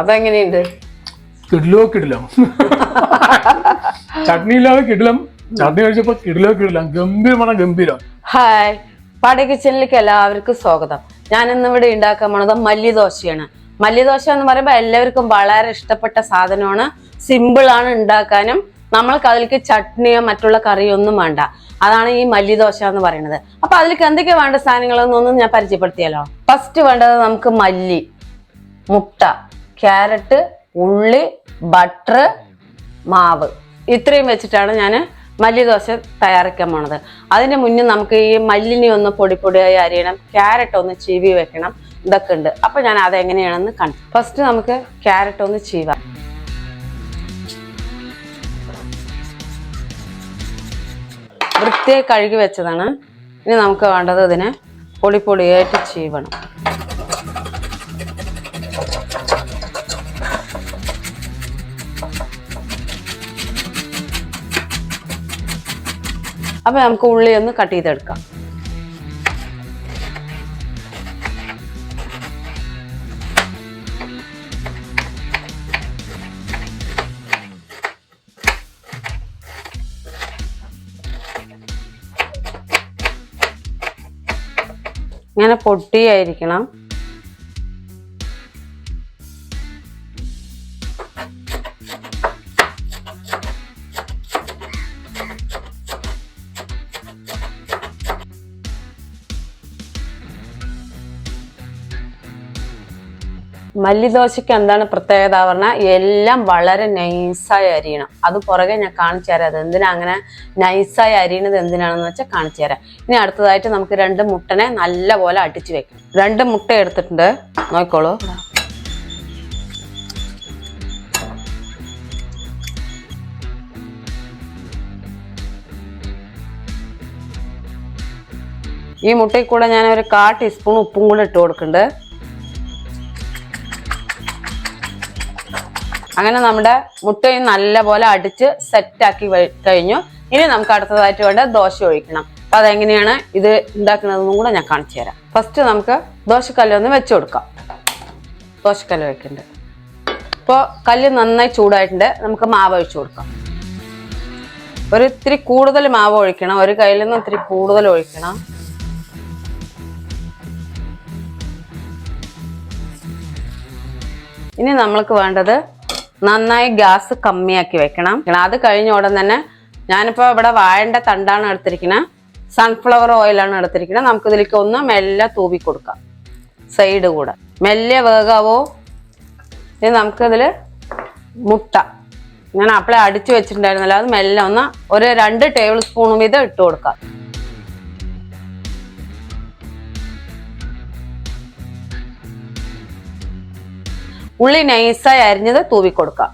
അതെങ്ങനെയുണ്ട്? കിടിലോ കിടിലം. ചട്നി ഇല്ലാതെ കിടിലം. ചട്നി കഴിച്ചപ്പോ കിടിലോ കിടിലം. ഗംഭീരമാണ് ഗംഭീരം. ഹായ്. പാടി കിച്ചണിലേക്ക് എല്ലാവർക്കും സ്വാഗതം. ഞാൻ ഇന്ന് ഇവിടെ ഉണ്ടാക്കാൻ പോണത് മല്ലിദോശയാണ്. മല്ലിദോശ എന്ന് പറയുമ്പോൾ എല്ലാവർക്കും വളരെ ഇഷ്ടപ്പെട്ട സാധനമാണ്. സിമ്പിൾ ആണ് ഉണ്ടാക്കാനും. നമ്മൾക്ക് അതിലേക്ക് ചട്നിയോ മറ്റുള്ള കറിയോ ഒന്നും വേണ്ട. അതാണ് ഈ മല്ലിദോശ എന്ന് പറയുന്നത്. അപ്പൊ അതിലേക്ക് എന്തൊക്കെ വേണ്ട സാധനങ്ങളെന്നൊന്നും ഞാൻ പരിചയപ്പെടുത്തിയല്ലോ ഫസ്റ്റ് വേണ്ടത് നമുക്ക് മല്ലി മുട്ട ക്യാരറ്റ് ഉള്ളി ബട്ടർ മാവ്. ഇത്രയും വെച്ചിട്ടാണ് ഞാൻ മല്ലിദോശ തയ്യാറാക്കാൻ പോണത്. അതിന് മുന്നേ നമുക്ക് ഈ മല്ലിനെ ഒന്ന് പൊടി പൊടിയായി അരിയണം ക്യാരറ്റ് ഒന്ന് ചീവി വെക്കണം ഇതൊക്കെ ഉണ്ട്. അപ്പൊ ഞാൻ അതെങ്ങനെയാണെന്ന് കണ്ടു ഫസ്റ്റ് നമുക്ക് ക്യാരറ്റ് ഒന്ന് ചീവാം. വൃത്തിയായി കഴുകി വെച്ചതാണ്. ഇനി നമുക്ക് വേണ്ടത് ഇതിനെ പൊടി പൊടിയായിട്ട് ചീവണം. അപ്പൊ നമുക്ക് ഉള്ളി ഒന്ന് കട്ട് ചെയ്തെടുക്കാം. ഇങ്ങനെ പൊട്ടിയായിരിക്കണം. മല്ലിദോശയ്ക്ക് എന്താണ് പ്രത്യേകത പറഞ്ഞാൽ എല്ലാം വളരെ നൈസായി അരിയണം. അത് പുറകെ ഞാൻ കാണിച്ചു തരാം. അത് എന്തിനാ അങ്ങനെ നൈസായി അരിയണത് എന്തിനാണെന്ന് വെച്ചാൽ കാണിച്ചു തരാം. ഇനി അടുത്തതായിട്ട് നമുക്ക് രണ്ട് മുട്ടനെ നല്ല പോലെ അടിച്ചു വെക്കണം. രണ്ട് മുട്ട എടുത്തിട്ടുണ്ട്. നോക്കോളൂ ഈ മുട്ടയിൽ കൂടെ ഞാൻ ഒരു കാ ടീസ്പൂൺ ഉപ്പും കൂടെ ഇട്ട് കൊടുക്കുന്നുണ്ട്. അങ്ങനെ നമ്മുടെ മുട്ടയും നല്ലപോലെ അടിച്ച് സെറ്റാക്കി കഴിഞ്ഞു. ഇനി നമുക്ക് അടുത്തതായിട്ട് വേണ്ട ദോശ ഒഴിക്കണം. അപ്പൊ അതെങ്ങനെയാണ് ഇത് ഉണ്ടാക്കുന്നതെന്നും കൂടെ ഞാൻ കാണിച്ചു തരാം. ഫസ്റ്റ് നമുക്ക് ദോശക്കല്ല് ഒന്ന് വെച്ച് കൊടുക്കാം. ദോശക്കല്ല് വെക്കുന്നുണ്ട് ഇപ്പോൾ കല്ല് നന്നായി ചൂടായിട്ടുണ്ട്. നമുക്ക് മാവ് ഒഴിച്ചു കൊടുക്കാം. ഒരു ഇത്തിരി കൂടുതൽ മാവ് ഒഴിക്കണം. ഒരു കയ്യിൽ നിന്ന് ഇത്തിരി കൂടുതൽ ഒഴിക്കണം. ഇനി നമ്മൾക്ക് വേണ്ടത് നന്നായി ഗ്യാസ് കമ്മിയാക്കി വെക്കണം. അത് കഴിഞ്ഞ ഉടൻ തന്നെ ഞാനിപ്പോൾ ഇവിടെ വാഴന്റെ തണ്ടാണ് എടുത്തിരിക്കുന്നത് സൺഫ്ലവർ ഓയിലാണ് എടുത്തിരിക്കുന്നത് നമുക്ക് ഇതിലേക്ക് ഒന്ന് മെല്ലെ തൂവി കൊടുക്കാം. സൈഡ് കൂടെ. മെല്ലെ വേഗാവോ ഇനി നമുക്കിതിൽ മുട്ട. ഞാൻ അപ്പളെ അടിച്ചു വെച്ചിട്ടുണ്ടായിരുന്നല്ലോ. അത് മെല്ലെ ഒന്ന് ഒരു രണ്ട് ടേബിൾ സ്പൂൺ വീതം ഇട്ട് കൊടുക്കാം. ഉള്ളി നൈസായി അരിഞ്ഞത് തൂവി കൊടുക്കാം.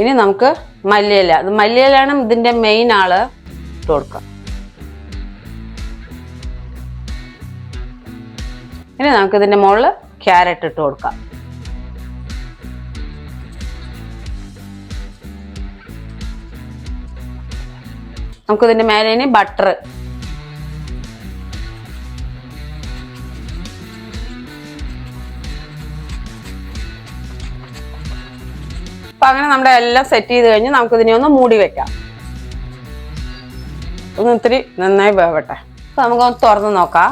ഇനി നമുക്ക് മല്ലിയില. അത് മല്ലിയിലാണ് ഇതിന്റെ മെയിൻ ആൾ ഇട്ട് കൊടുക്കാം ഇനി നമുക്ക് ഇതിന്റെ മുകളിൽ ക്യാരറ്റ് ഇട്ട് കൊടുക്കാം. നമുക്ക് ഇതിന്റെ മേലെ ഇനി ബട്ടർ അപ്പൊ അങ്ങനെ നമ്മുടെ എല്ലാം സെറ്റ് ചെയ്ത് കഴിഞ്ഞ് നമുക്ക് ഇതിനെ ഒന്ന് മൂടി വെക്കാം. ഒന്ന് ഇത്തിരി നന്നായി വേവട്ടെ. അപ്പൊ നമുക്കൊന്ന് തുറന്ന് നോക്കാം.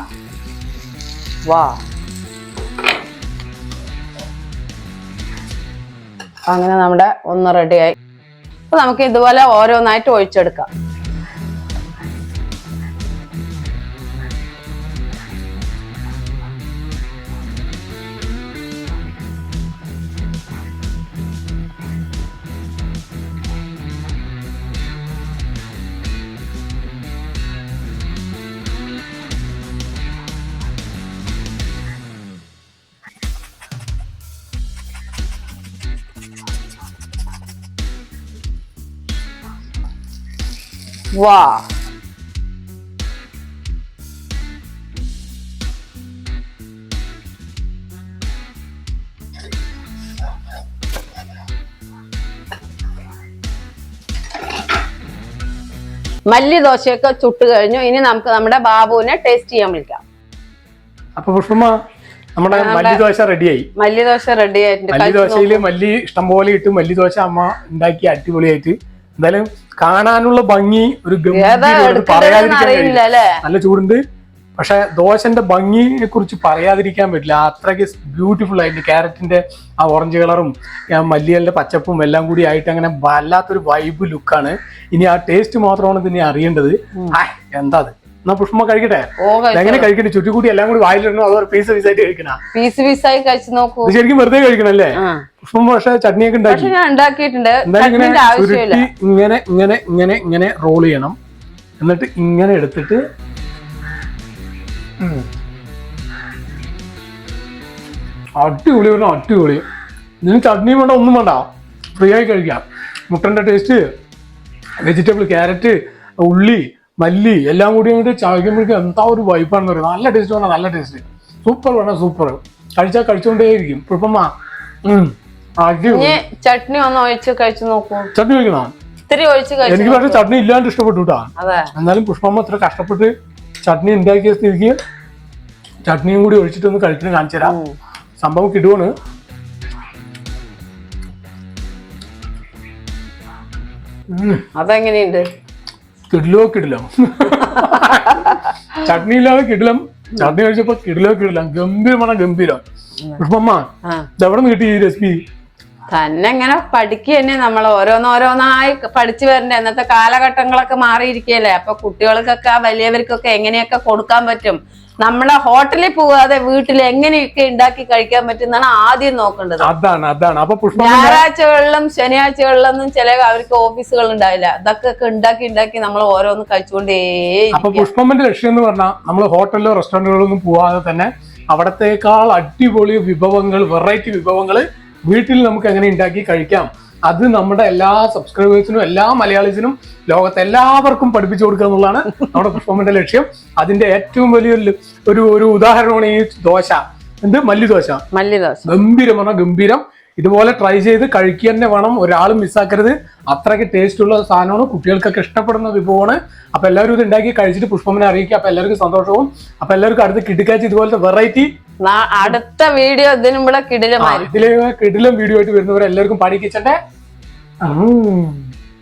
വാ. അങ്ങനെ നമ്മുടെ ഒന്ന് റെഡിയായി അപ്പൊ നമുക്ക് ഇതുപോലെ ഓരോന്നായിട്ട് ഒഴിച്ചെടുക്കാം. വാ മല്ലി ദോശയൊക്കെ ചുട്ട് കഴിഞ്ഞു. ഇനി നമുക്ക് നമ്മുടെ ബാബുവിനെ ടേസ്റ്റ് ചെയ്യാൻ വിളിക്കാം. അപ്പൊ പുഷ്പമ്മ നമ്മുടെ മല്ലി ദോശ റെഡിയായി മല്ലി ദോശ റെഡി ആയിട്ടുണ്ട്. മല്ലി ദോശയിൽ മല്ലി ഇഷ്ടം പോലെ ഇട്ട് മല്ലി ദോശ അമ്മ ഉണ്ടാക്കി അടിപൊളിയായിട്ട്. എന്തായാലും കാണാനുള്ള ഭംഗി ഒരു പറയാതിരിക്കാൻ നല്ല ചൂടുണ്ട്. പക്ഷെ ദോശന്റെ ഭംഗിയെ കുറിച്ച് പറയാതിരിക്കാൻ പറ്റില്ല. അത്രയ്ക്ക് ബ്യൂട്ടിഫുൾ ആയിട്ട് ക്യാരറ്റിന്റെ ആ ഓറഞ്ച് കളറും ആ മല്ലികളുടെ പച്ചപ്പും എല്ലാം കൂടി ആയിട്ട് അങ്ങനെ വല്ലാത്തൊരു വൈബ് ലുക്കാണ് ഇനി ആ ടേസ്റ്റ് മാത്രമാണ് ഇതിനെ അറിയേണ്ടത്. എന്താ അത്? എന്നാ പുഷ്പ കഴിക്കട്ടെ? എങ്ങനെ കഴിക്കട്ടെ? ചുറ്റുകൂടി എല്ലാം കൂടി വായിലിടണോ? അതോ പീസ് പീസായിട്ട് കഴിക്കണ? പീസ് പീസായി കഴിച്ചു നോക്കൂ. ശരിക്കും വെറുതെ കഴിക്കണല്ലേ പുഷ്പം പക്ഷെ ചട്നിയൊക്കെ ഉണ്ടാക്കിയിട്ടുണ്ട്. ഇങ്ങനെ ഇങ്ങനെ ഇങ്ങനെ ഇങ്ങനെ റോൾ ചെയ്യണം. എന്നിട്ട് ഇങ്ങനെ എടുത്തിട്ട്. അടിപൊളി പറഞ്ഞ അടിപൊളി. ഇതിന് ചട്നിയും വേണ്ട ഒന്നും വേണ്ട. ഫ്രീ ആയി കഴിക്കാം. മുട്ടന്റെ ടേസ്റ്റ് വെജിറ്റബിൾ ക്യാരറ്റ് ഉള്ളി മല്ലി എല്ലാം കൂടി അങ്ങോട്ട് ചവയ്ക്കുമ്പോഴേക്കും എന്താ ഒരു വൈപ്പാണെന്ന് പറയുന്നത് നല്ല ടേസ്റ്റ് വേണം നല്ല ടേസ്റ്റ് സൂപ്പർ വേണം സൂപ്പർ കഴിച്ചാൽ കഴിച്ചുകൊണ്ടേയിരിക്കും കുഴപ്പമാ ഇനി ചട്നി ഒന്ന് ഒഴിച്ച് കഴിച്ചു നോക്കൂ. ചട്നി കഴിക്കണോ? ഇത്തിരി ഒഴിച്ച് എനിക്ക് പക്ഷേ ചട്നി ഇല്ലാണ്ട് ഇഷ്ടപ്പെട്ടു കേട്ടാ എന്നാലും പുഷ്പമ്മ അത്ര കഷ്ടപ്പെട്ട് ചട്നി ഉണ്ടാക്കിയ സ്ഥിതിക്ക് ചട്നിയും കൂടി ഒഴിച്ചിട്ട് ഒന്ന് കഴിച്ചിട്ട് കാണിച്ചു തരാം. സംഭവം കിടുവാണ്. അതെങ്ങനെയുണ്ട്? കിടിലോ കിടിലം. ചട്നി ഇല്ലാതെ കിടിലം. ചട്നി കഴിച്ചപ്പോ കിടിലോ കിടിലം. ഗംഭീരമാണ് ഗംഭീരം. പുഷ്പമ്മ ഇതെവിടെ നിന്ന് കിട്ടി ഈ റെസിപ്പി തന്നെ ഇങ്ങനെ പഠിക്കുക തന്നെ നമ്മൾ ഓരോന്നോരോന്നായി പഠിച്ചു വരണ്ടേ. ഇന്നത്തെ കാലഘട്ടങ്ങളൊക്കെ മാറിയിരിക്കുകയല്ലേ അപ്പൊ കുട്ടികൾക്കൊക്കെ വലിയവർക്കൊക്കെ എങ്ങനെയൊക്കെ കൊടുക്കാൻ പറ്റും? നമ്മളെ ഹോട്ടലിൽ പോകാതെ വീട്ടിൽ എങ്ങനെയൊക്കെ ഉണ്ടാക്കി കഴിക്കാൻ പറ്റും എന്നാണ് ആദ്യം നോക്കേണ്ടത്. അതാണ് അതാണ്. അപ്പൊ ഞായറാഴ്ചകളിലും ശനിയാഴ്ചകളിലൊന്നും ചില അവർക്ക് ഓഫീസുകൾ ഉണ്ടാവില്ല. അതൊക്കെ ഉണ്ടാക്കി ഉണ്ടാക്കി നമ്മൾ ഓരോന്ന് കഴിച്ചുകൊണ്ടേ അപ്പൊ പുഷ്പമ്മന്റെ ലക്ഷ്യം എന്ന് പറഞ്ഞാൽ നമ്മൾ ഹോട്ടലിലോ റെസ്റ്റോറന്റുകളിലൊന്നും പോവാതെ തന്നെ അവിടത്തേക്കാൾ അടിപൊളി വിഭവങ്ങൾ വെറൈറ്റി വിഭവങ്ങൾ വീട്ടിൽ നമുക്ക് എങ്ങനെ ഉണ്ടാക്കി കഴിക്കാം? അത് നമ്മുടെ എല്ലാ സബ്സ്ക്രൈബേഴ്സിനും എല്ലാ മലയാളീസിനും ലോകത്തെ എല്ലാവർക്കും പഠിപ്പിച്ചു കൊടുക്കുക എന്നുള്ളതാണ് നമ്മുടെ പുഷ്പമ്മന്റെ ലക്ഷ്യം. അതിന്റെ ഏറ്റവും വലിയ ഒരു ഒരു ഉദാഹരണമാണ് ഈ ദോശ. എന്ത്? മല്ലിദോശ. മല്ലിദോശ. ഗംഭീരം പറഞ്ഞാൽ ഗംഭീരം. ഇതുപോലെ ട്രൈ ചെയ്ത് കഴിക്കുക തന്നെ വേണം. ഒരാളും മിസ്സാക്കരുത് അത്രയ്ക്ക് ടേസ്റ്റ് ഉള്ള സാധനമാണ്. കുട്ടികൾക്കൊക്കെ ഇഷ്ടപ്പെടുന്ന വിഭവമാണ്. അപ്പൊ എല്ലാവരും ഇത് ഉണ്ടാക്കി കഴിച്ചിട്ട് പുഷ്പമനെ അറിയിക്കുക. അപ്പൊ എല്ലാവർക്കും സന്തോഷവും. അപ്പൊ എല്ലാവർക്കും അടുത്ത് കിടക്കാച്ച് ഇതുപോലത്തെ വെറൈറ്റി അടുത്ത വീഡിയോ ഇതിനും കിടിലും ഇതിലെ കിടിലം വീഡിയോ ആയിട്ട് വരുന്നവരെ എല്ലാവർക്കും പാടി കിച്ചന്റെ